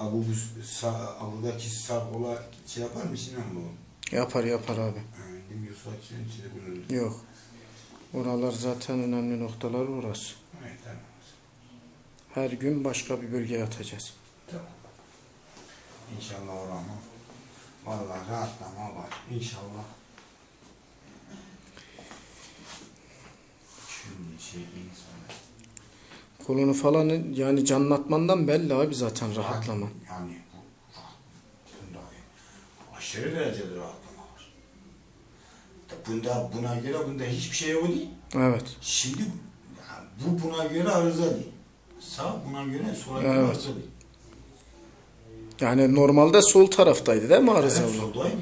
Abu sağ, Abu'daki sağ kola şey yapar mı Sinan bu? Yapar yapar abi. Yani, yoksa içine Yok. Oralar zaten önemli noktalar orası. Evet, tamam. Her gün başka bir bölgeye atacağız. Tamam. İnşallah orama. Vallahi rahatlama var. İnşallah. Şey. Kolunu falan yani canlatmandan belli abi zaten rahatlama. Yani bunda aşırı derecede rahatlama var. Bunda buna göre bunda hiçbir şey yok değil. Evet. Şimdi bu buna göre arıza değil. Sağ buna göre sola göre Evet. arıza değil. Yani normalde sol taraftaydı değil mi arıza Evet, soldaydı.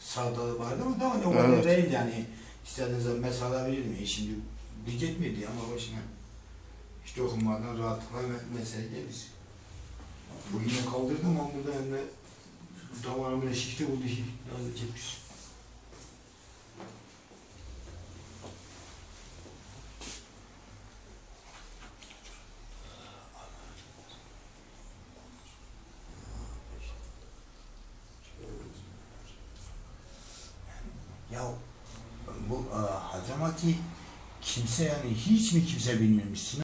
Sağda da vardı ama daha o kadar Evet. değil yani. İstediğiniz zaman mesela verir mi? Şimdi bir gitmedi ama başına hiç dokunmadan rahatlıkla me- mesele gelir. Bu yine kaldırdım ama burada hem de damarımın şişti buldu. Yazık etmiş. Ya bu Hazamati kimse yani hiç mi kimse bilmemiş?